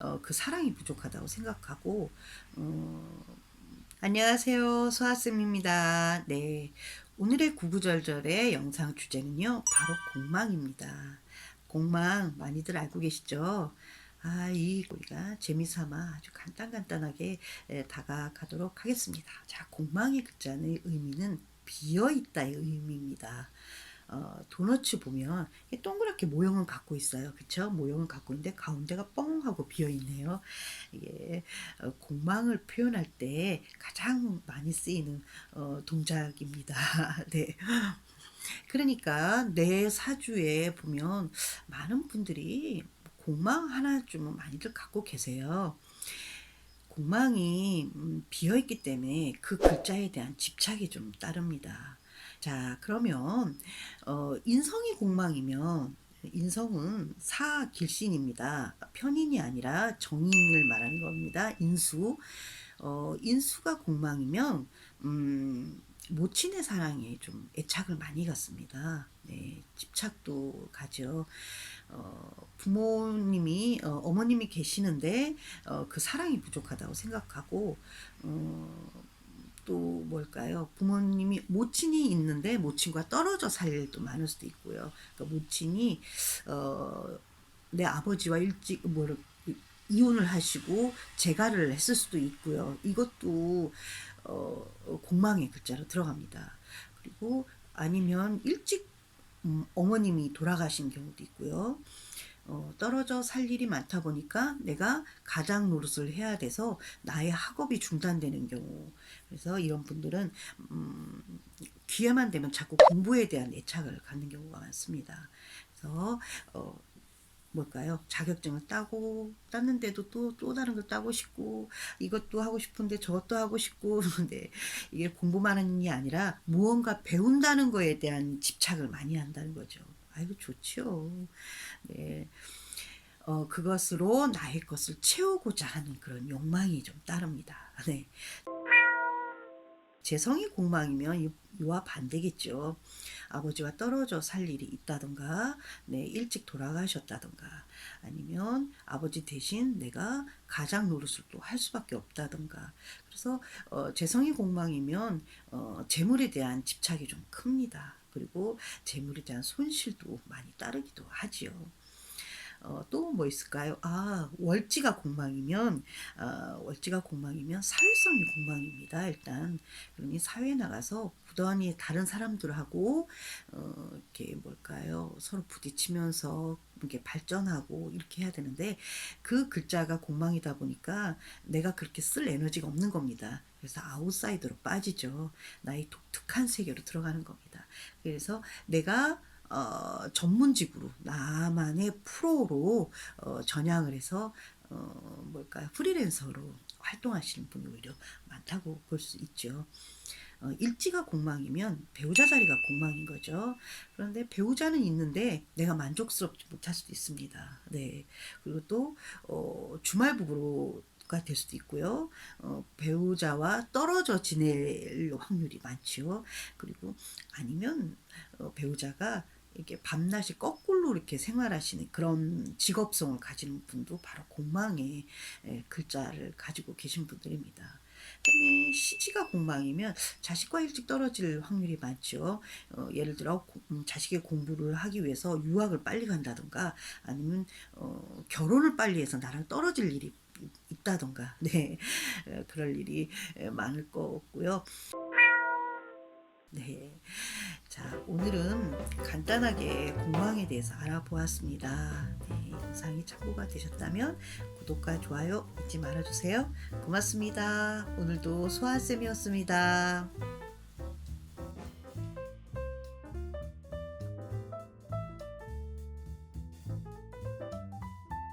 어, 그 사랑이 부족하다고 생각하고 어, 안녕하세요 소아쌤입니다. 네 오늘의 구구절절의 영상 주제는요 바로 공망입니다. 공망 많이들 알고 계시죠? 아, 이 우리가 재미삼아 아주 간단간단하게 에, 다가가도록 하겠습니다. 자, 공망의 글자의 의미는 비어 있다의 의미입니다. 어, 도너츠 보면 이게 동 그랗게 모형은 갖고 있어요. 그쵸? 모형은 갖고 있는데 가운데가 뻥 하고 비어 있네요. 이게 어, 공망을 표현할 때 가장 많이 쓰이는 어, 동작입니다. 네. 그러니까 내 사주에 보면 많은 분들이 공망 하나쯤은 많이들 갖고 계세요. 공망이 음, 비어 있기 때문에 그 글자에 대한 집착이 좀 따릅니다. 자, 그러면 어, 인성이 공망이면 인성은 사길신입니다. 편인이 아니라 정인을 말하는 겁니다. 인수. 어, 인수가 공망이면 음, 모친의 사랑에 좀 애착을 많이 갖습니다. 네, 집착도 가죠. 어, 부모님이 어, 머님이 계시는데 어, 그 사랑이 부족하다고 생각하고 어, 또 뭘까요? 부모님이 모친이 있는데 모친과 떨어져 살 일도 많을 수도 있고요. 그러니까 모친이 어, 내 아버지와 일찍 뭐 이혼을 하시고 재가를 했을 수도 있고요. 이것도 어, 공망의 글자로 들어갑니다. 그리고 아니면 일찍 음, 어머님이 돌아가신 경우도 있고요. 어, 떨어져 살 일이 많다 보니까 내가 가장 노릇을 해야 돼서 나의 학업이 중단되는 경우. 그래서 이런 분들은 음, 기회만 되면 자꾸 공부에 대한 애착을 갖는 경우가 많습니다. 그래서 어, 뭘까요? 자격증을 따고 땄는데도 또또 다른 걸 따고 싶고 이것도 하고 싶은데 저것도 하고 싶고 근데 이게 공부만 하는 게 아니라 무언가 배운다는 거에 대한 집착을 많이 한다는 거죠. 아이고 좋죠. 네. 어, 그것으로 나의 것을 채우고자 하는 그런 욕망이 좀 따릅니다. 네. 재성이 공망이면 이와 반대겠죠. 아버지와 떨어져 살 일이 있다던가, 네, 일찍 돌아가셨다던가, 아니면 아버지 대신 내가 가장 노릇을 또 할 수밖에 없다던가. 그래서 어, 재성이 공망이면 어, 재물에 대한 집착이 좀 큽니다. 그리고 재물에 대한 손실도 많이 따르기도 하지요. 어, 또 뭐 있을까요? 아, 월지가 공망이면, 어, 월지가 공망이면 사회성이 공망입니다. 일단. 그러니 사회에 나가서 부단히 다른 사람들하고, 어, 이렇게 뭘까요? 서로 부딪히면서 이렇게 발전하고 이렇게 해야 되는데, 그 글자가 공망이다 보니까 내가 그렇게 쓸 에너지가 없는 겁니다. 그래서 아웃사이더로 빠지죠. 나의 독특한 세계로 들어가는 겁니다. 그래서 내가 어, 전문직으로 나만의 프로로 어, 전향을 해서 어, 뭘까요 프리랜서로 활동하시는 분이 오히려 많다고 볼 수 있죠. 어, 일지가 공망이면 배우자 자리가 공망인 거죠. 그런데 배우자는 있는데 내가 만족스럽지 못할 수도 있습니다. 네. 그리고 또 어, 주말 부부로 가될 수도 있고요. 어, 배우자와 떨어져 지낼 확률이 많죠. 그리고 아니면 어, 배우자가 이렇게 밤낮이 거꾸로 이렇게 생활하시는 그런 직업성을 가지는 분도 바로 공망의 글자를 가지고 계신 분들입니다. 그다음에 시지가 공망이면 자식과 일찍 떨어질 확률이 많죠. 어, 예를 들어 음, 자식의 공부를 하기 위해서 유학을 빨리 간다던가 아니면 어, 결혼을 빨리 해서 나랑 떨어질 일이 있다던가 네 그럴 일이 많을 거고요. 네. 자, 오늘은 간단하게 공황에 대해서 알아보았습니다. 네, 영상이 참고가 되셨다면 구독과 좋아요 잊지 말아주세요. 고맙습니다. 오늘도 소아쌤이었습니다.